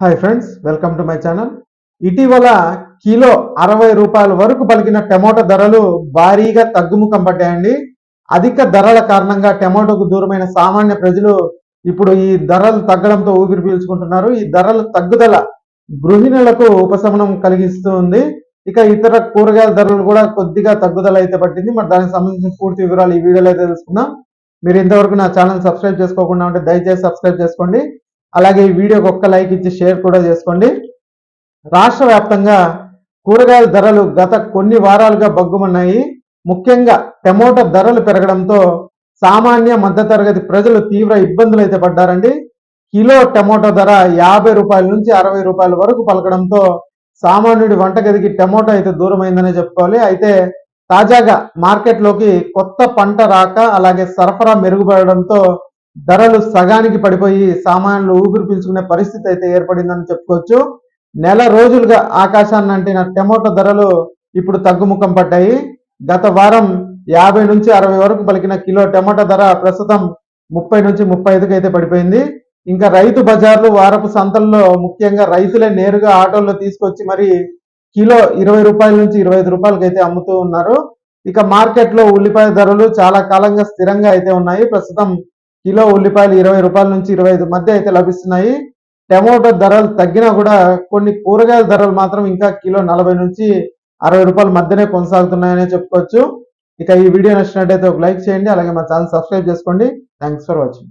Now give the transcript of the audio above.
Hi friends welcome to my channel ఇటీవల kilo అరవై రూపాయల వరకు పలికిన టమాటో ధరలు భారీగా తగ్గుముఖం పడ్డాయండి. అధిక ధరల కారణంగా టమాటోకు దూరమైన సామాన్య ప్రజలు ఇప్పుడు ఈ ధరలు తగ్గడంతో ఊపిరి పీల్చుకుంటున్నారు. ఈ ధరలు తగ్గుదల గృహిణులకు ఉపశమనం కలిగిస్తుంది. ఇక ఇతర కూరగాయల ధరలు కూడా కొద్దిగా తగ్గుదల అయితే పట్టింది. మరి దానికి సంబంధించిన పూర్తి వివరాలు ఈ వీడియోలో అయితే తెలుసుకుందాం. మీరు ఇంతవరకు నా ఛానల్ సబ్స్క్రైబ్ చేసుకోకుండా ఉంటే దయచేసి సబ్స్క్రైబ్ చేసుకోండి. అలాగే ఈ వీడియోకి ఒక్క లైక్ ఇచ్చి షేర్ కూడా చేసుకోండి. రాష్ట్ర వ్యాప్తంగా కూరగాయల ధరలు గత కొన్ని వారాలుగా బగ్గుమన్నాయి ముఖ్యంగా టమోటా ధరలు పెరగడంతో సామాన్య మధ్యతరగతి ప్రజలు తీవ్ర ఇబ్బందులు అయితే పడ్డారండి. కిలో టమోటా ధర యాభై రూపాయల నుంచి అరవై రూపాయల వరకు పలకడంతో సామాన్యుడి వంటగదికి టమోటా అయితే దూరమైందనే చెప్పుకోవాలి. అయితే తాజాగా మార్కెట్లోకి కొత్త పంట రాక అలాగే సరఫరా మెరుగుపడడంతో ధరలు సగానికి పడిపోయి సామాన్యులు ఊపిరి పీల్చుకునే పరిస్థితి అయితే ఏర్పడిందని చెప్పుకోవచ్చు. నెల రోజులుగా ఆకాశాన్ని అంటిన టమోటా ధరలు ఇప్పుడు తగ్గుముఖం పడ్డాయి. గత వారం యాభై నుంచి అరవై వరకు పలికిన కిలో టమోటా ధర ప్రస్తుతం ముప్పై నుంచి ముప్పై ఐదుకి అయితే పడిపోయింది. ఇంకా రైతు బజార్లు వారపు సంతల్లో ముఖ్యంగా రైతులే నేరుగా ఆటోల్లో తీసుకొచ్చి మరి కిలో ఇరవై రూపాయల నుంచి ఇరవై ఐదు రూపాయలకి అయితే అమ్ముతూ ఉన్నారు. ఇక మార్కెట్లో ఉల్లిపాయ ధరలు చాలా కాలంగా స్థిరంగా అయితే ఉన్నాయి. ప్రస్తుతం కిలో ఉల్లిపాయలు ఇరవై రూపాయల నుంచి ఇరవై ఐదు మధ్య అయితే లభిస్తున్నాయి. టమాటో ధరలు తగ్గినా కూడా కొన్ని కూరగాయల ధరలు మాత్రం ఇంకా కిలో నలభై నుంచి అరవై రూపాయల మధ్యనే కొనసాగుతున్నాయనే చెప్పుకోవచ్చు. ఇక ఈ వీడియో నచ్చినట్టయితే ఒక లైక్ చేయండి అలాగే మా ఛానల్ సబ్స్క్రైబ్ చేసుకోండి. Thanks for watching.